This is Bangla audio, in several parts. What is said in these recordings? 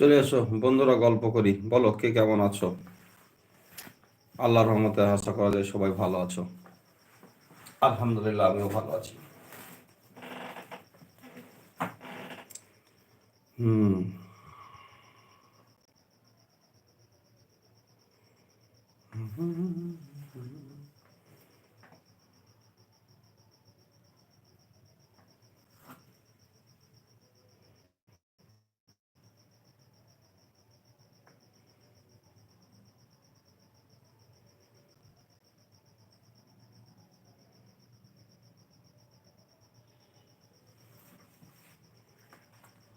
চলে এসো, বন্ধুরা গল্প করি। বলো, কে কেমন আছো? আল্লাহর রহমতে আশা করা যায় সবাই ভালো আছো। আলহামদুলিল্লাহ, আমিও ভালো আছি। হুম।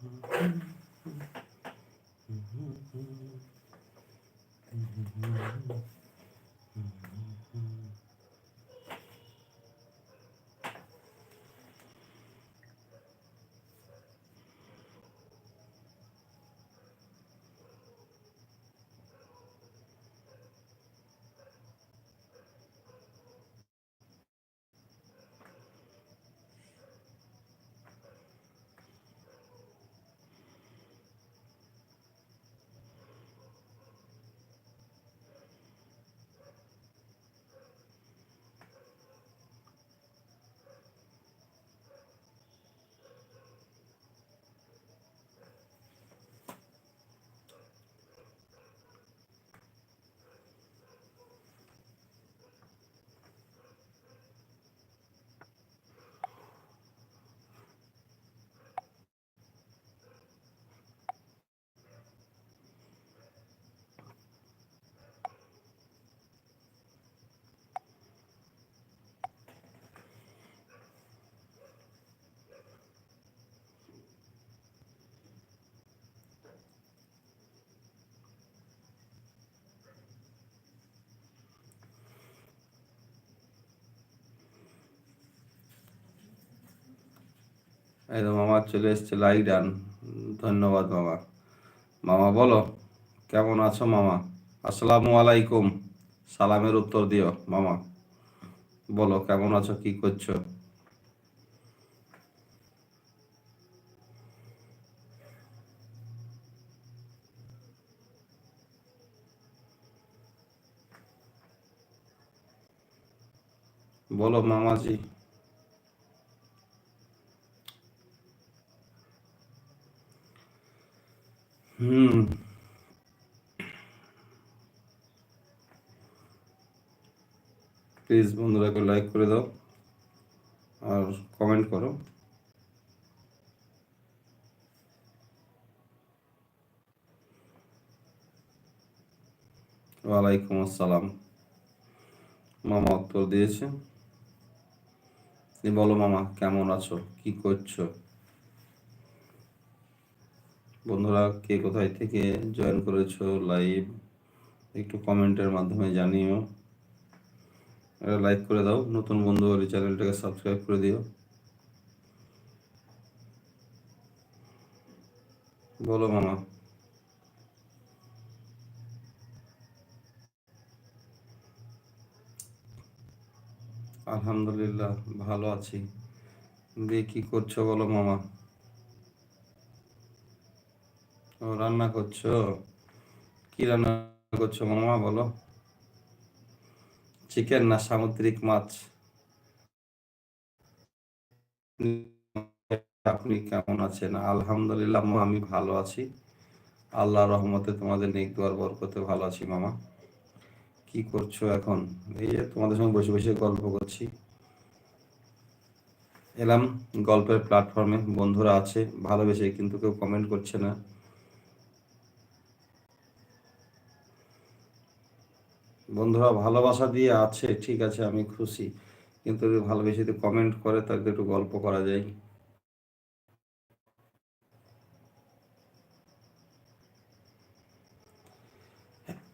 嗯。একদম মামা চলে এসছে লাইক ডান। ধন্যবাদ মামা। মামা, বলো, কেমন আছো মামা? আসসালামু আলাইকুম। সালামের উত্তর দিও মামা। বলো, কেমন আছো, কি করছ? বলো মামাজি হুম প্লিজ বন্ধুরা একটু লাইক করে দাও আর কমেন্ট করো। ওয়ালাইকুম আসসালাম। মামা উত্তর দিয়েছে। বলো মামা, কেমন আছো? কি করছ? বন্ধুরা, কে কোথায় থেকে জয়েন করেছ লাইভ একটু কমেন্টের মাধ্যমে জানিও। লাইক করে দাও। নতুন বন্ধু হলে চ্যানেলটাকে সাবস্ক্রাইব করে দিও। বলো মামা। আলহামদুলিল্লাহ, ভালো আছি। দিয়ে কি করছ বলো মামা? ও রান্না করছ? কি রান্না করছ মামা বলো? চিকেন না সামুদ্রিক মাছ? আপনি কেমন আছেন? আলহামদুলিল্লাহ আমি ভালো আছি। আল্লাহ রহমতে তোমাদের নেক দুয়ার বরকতে ভালো আছি, মামা। কি করছ এখন? এই যে তোমাদের সঙ্গে বসে বসে গল্প করছি। এলাম গল্পের প্ল্যাটফর্মে বন্ধুরা আছে, ভালোবেসে কিন্তু কেউ কমেন্ট করছে না। বন্ধুরা ভালোবাসা দিয়ে আছে, ঠিক আছে, আমি খুশি। কিন্তু ভালোবেসে যদি কমেন্ট করে, তাহলে একটু গল্প করা যায়।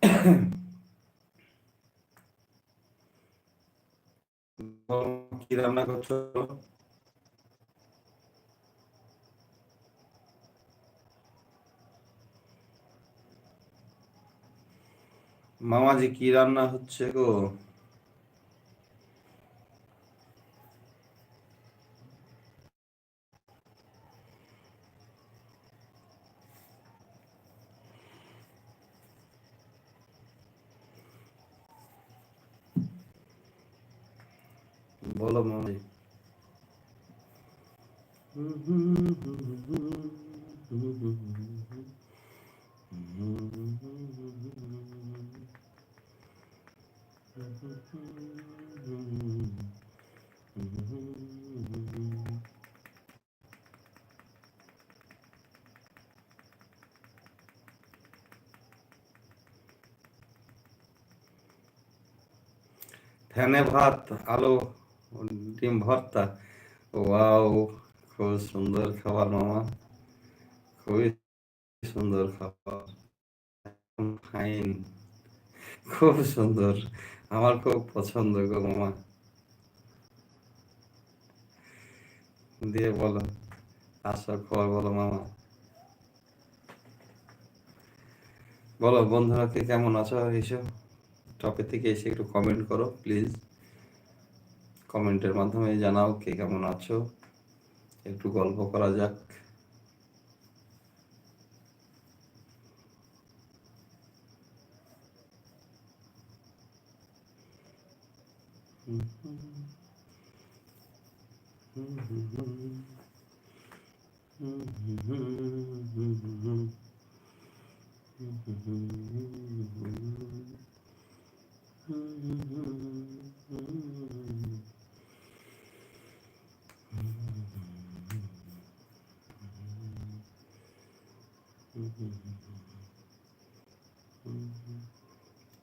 কি রান্না করছ? মামাজি কি রান্না হচ্ছে গো বলো মামাজি হুম হুম হুম হুম হুম হুম ফ্যানে ভাত, আলু, ডিম ভর্তা। ওয়াও, খুব সুন্দর খাবার, মামা। খুবই সুন্দর খাবার। খুব সুন্দর। আমার খুব পছন্দ গো মামা দিয়ে বলো আসো খবর বলো মামা। বলো, বন্ধুরা কে কেমন আছো এইসব টপে থেকে এসে একটু কমেন্ট করো প্লিজ কমেন্টের মাধ্যমে জানাও কে কেমন আছো। একটু গল্প করা যাক।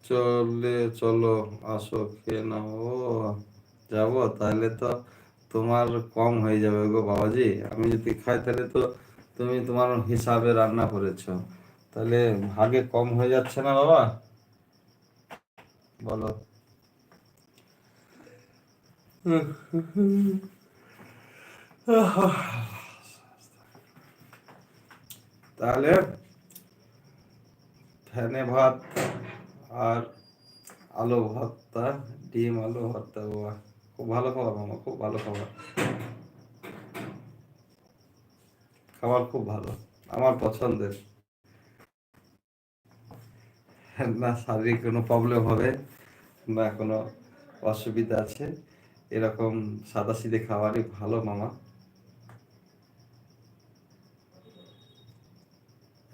চলে চলো আসো খেয়ে নাও। যাব, তাহলে তো তোমার কম হয়ে যাবে গো বাবাজি। আমি যদি খাই, তাহলে তো তুমি তোমার হিসাবে রান্না করেছ। তাহলে ভাগে কম হয়ে যাচ্ছে না বাবা? বলো। তাহলে ফ্যানে ভাত আর আলু ভর্তা, ডিম আলু ভর্তা বাবা খুব ভালো খাবার, মামা, খুব ভালো খাবার। খাবার খুব ভালো, আমার পছন্দের। না, শারীরিক কোনো প্রবলেম হবে, না কোনো অসুবিধা আছে। এরকম সাদা সিধে খাবারই ভালো, মামা।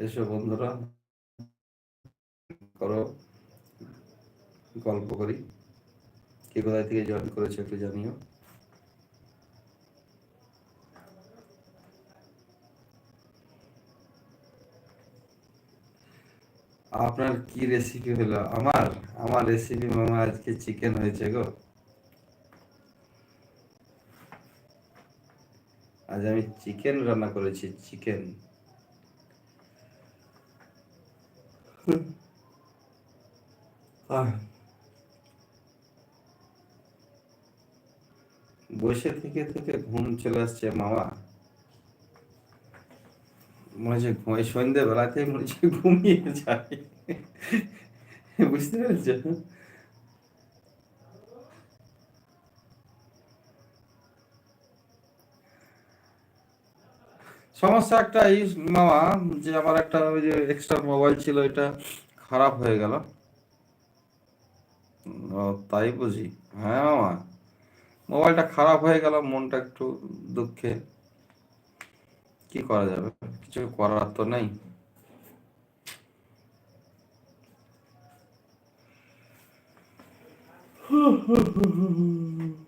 এসো বন্ধুরা, করো, গল্প করি। কে কোথায় থেকে জয়েন করেছ একটু জানিও। আপনার কি রেসিপি হলো? আমার? আমার রেসিপি মামা আজকে চিকেন হয়েছে গো। আজ আমি চিকেন রান্না করেছি চিকেন বসে থেকে থেকে ঘুম চলে আসছে মামা। মনে ঘুমাই সন্ধ্যে বেলাতে মনে হচ্ছে ঘুমিয়ে যায়। বুঝতে পেরেছ? সমস্যা একটা এই মামা, যে আমার একটা ওই যে এক্সট্রা মোবাইল ছিল, এটা খারাপ হয়ে গেল। তাই বুঝি। হ্যাঁ মামা। মোবাইলটা খারাপ হয়ে গেল, মনটা একটু দুঃখে। কি করা যাবে? কিছু করার তো নেই।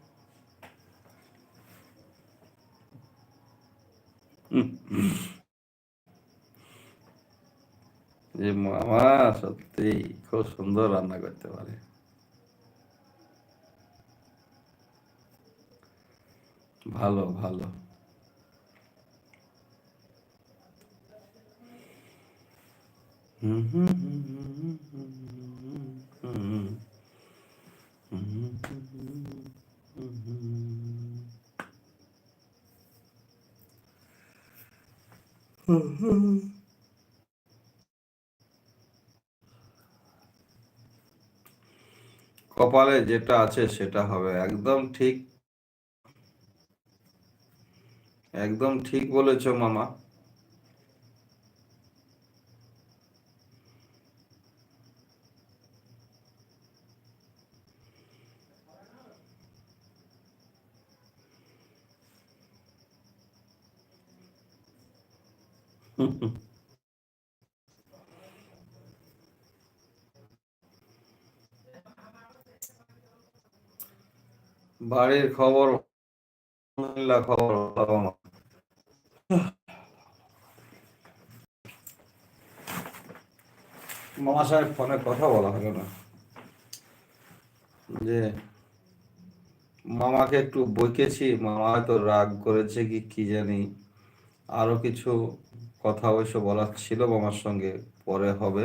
যে মামা সত্যি খুব সুন্দর রান্না করতে পারে। ভালো ভালো। কপালে যেটা আছে সেটা হবে। একদম ঠিক একদম ঠিক বলেছ মামা। বাড়ির খবর খবর। সাহেব ফোনে কথা বলা হলো না। যে মামাকে একটু বইকেছি মামা হয়তো রাগ করেছে কি কি জানি। আরও কিছু কথা অবশ্য বলার ছিল মামার সঙ্গে, পরে হবে।